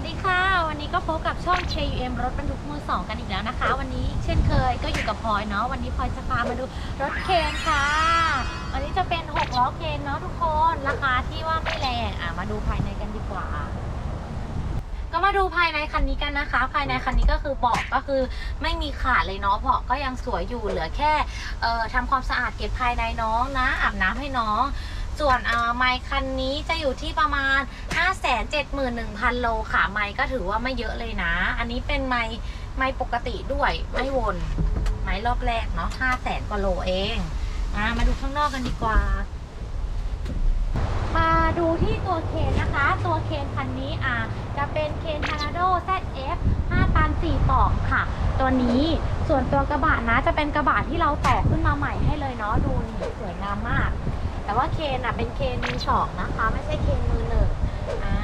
วัสดีค่ะ วันนี้ก็พบกับช่อง KUM รถบรรทุกมือสองกันอีกแล้วนะคะ วันนี้เช่นเคยก็อยู่กับพลอยเนาะวันนี้พลอยจะพามาดูรถเคนค่ะ วันนี้จะเป็น6ล้อเคนเนาะทุกคนราคาที่ว่าไม่แรงอะมาดูภายในกันดีกว่า ก็มาดูภายในคันนี้กันนะคะ ภายในคันนี้ก็คือเบาะก็คือไม่มีขาดเลยเนาะเบาะก็ยังสวยอยู่เหลือแค่เอ่อทำความสะอาดเก็บภายในน้องนะอาบน้ำให้น้อง ส่วนอ่อไมค์คันนี้จะอยู่ที่ประมาณ 571,000 โลค่ะ ไมค์ก็ถือว่าไม่เยอะเลยนะ อันนี้เป็นไมค์ไมค์ปกติด้วย ไม่วน ไมค์รอบแรกเนาะ500,000กว่าโลเองอะมาดูข้างนอกกันดีกว่า มาดูที่ตัวเคนนะคะ ตัวเคนคันนี้อะจะเป็นเคนทาราโด ZF 5ตัน4ปอกค่ะ ตัวนี้ส่วนตัวกระบะนะจะเป็นกระบะที่เราต่อขึ้นมาใหม่ให้เลยเนาะดูนี่สวยงามมาก แต่ว่าเคนอะเป็นเคนมือสองนะคะ ไม่ใช่เคนมือหนึ่งอ่า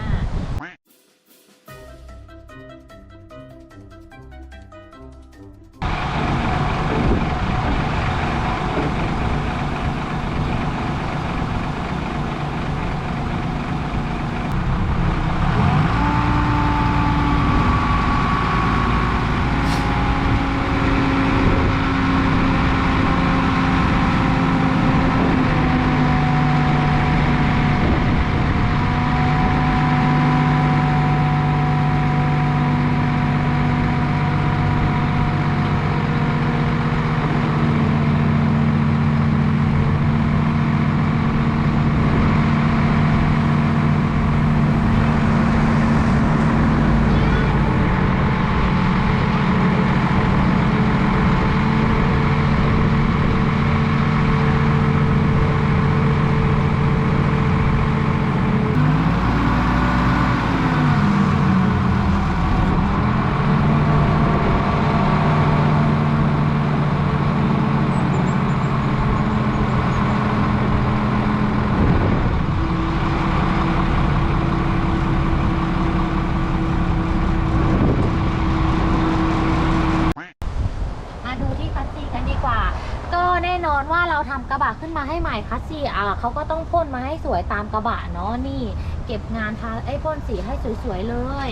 มาดูที่คัสซีกันดีกว่า ก็ อนว่าเราทำกระบะขึ้นมาให้ใหม่คัสซีอะเขาก็ต้องพ่นมาให้สวยตามกระบะเนาะนี่ เก็บงานทาไอ้พ่นสีให้สวยๆเลย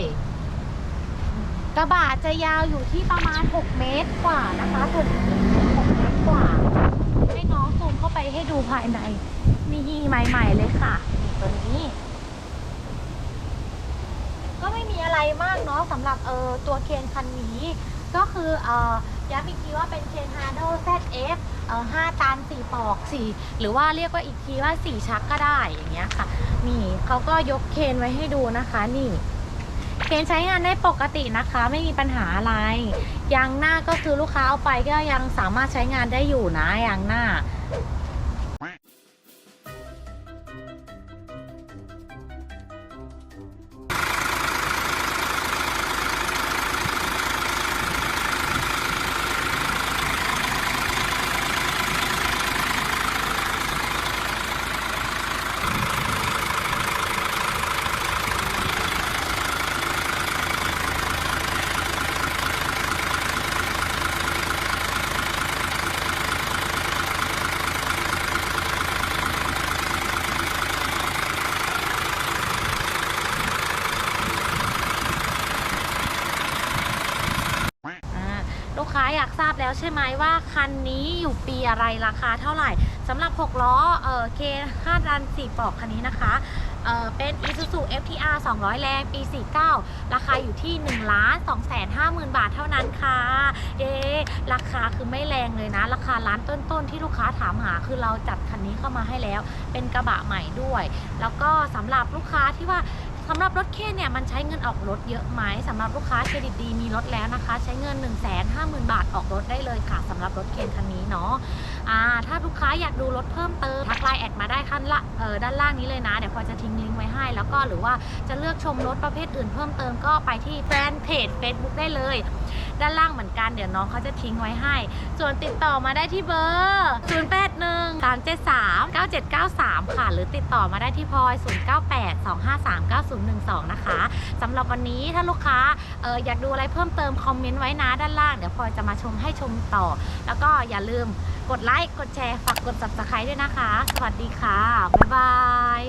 กระบะจะยาวอยู่ที่ประมาณ 6 เมตรกว่านะคะถึง6เมตรกว่า ให้น้องซูมเข้าไปให้ดูภายในนี่ใหม่ๆเลยค่ะ ตัวนี้ก็ไม่มีอะไรมากเนาะสำหรับเออตัวเคนคันนี้ ก็คือเออ ย้ำอีกทีว่าเป็นเคนฮาร์โด ZF เอ่อ5ตัน4ปอก4หรือว่าเรียกว่าอีกทีว่า4ชักก็ได้อย่างเงี้ยค่ะ นี่เขาก็ยกเคนไว้ให้ดูนะคะนี่เคนใช้งานได้ปกตินะคะ ไม่มีปัญหาอะไรยางหน้าก็คือลูกค้าเอาไปก็ยังสามารถใช้งานได้อยู่นะยางหน้า ค้าอยากทราบแล้วใช่ไหมว่าคันนี้อยู่ปีอะไรราคาเท่าไหร่สำหรับ 6 ล้อเอ่อ K 5ดัน 4 ปลอกคันนี้นะคะเอ่อเป็น Isuzu FTR 200 แรงปี 49 ราคาอยู่ที่ 1 ล้าน2แสน5หมื่นบาทเท่านั้นค่ะ เอ๊ราคาคือไม่แรงเลยนะ ราคาร้านต้นๆที่ลูกค้าถามหาคือเราจัดคันนี้เข้ามาให้แล้ว เป็นกระบะใหม่ด้วย แล้วก็สำหรับลูกค้าที่ว่า สำหรับรถเคนเนี่ยมันใช้เงินออกรถเยอะไหมสำหรับลูกค้าเครดิตดีมีรถแล้วนะคะ ใช้เงิน 1 5 0 0 0 0 บาทออกรถได้เลยค่ะสำหรับรถเคนคันนี้เนาะอ่าถ้าลูกค้าอยากดูรถเพิ่มเติมทักไลน์แอดมาได้ขั้นละเออด้านล่างนี้เลยนะ เดี๋ยวพอจะทิ้งลิงก์ไว้ให้ แล้วก็หรือว่าจะเลือกชมรถประเภทอื่นเพิ่มเติมก็ไปที่แฟนเพจ Facebook ได้เลย ด้านล่างเหมือนกันเดี๋ยวน้องเขาจะทิ้งไว้ให้ ส่วนติดต่อมาได้ที่เบอร์ 0 8 1 3 7 3 9 7 9 3 ค่ะ หรือติดต่อมาได้ที่พลอย 0 9 8 2 5 3 9 0 1 2 นะคะสำหรับวันนี้ถ้าลูกค้าอออยากดูอะไรเพิ่มเติมคอมเมนต์ไว้นะด้านล่างเดี๋ยวพลอยจะมาชมให้ชมต่อ แล้วก็อย่าลืมกดไลค์กดแชร์ฝากกด subscribe ด้วยนะคะ สวัสดีค่ะ บ๊ายบาย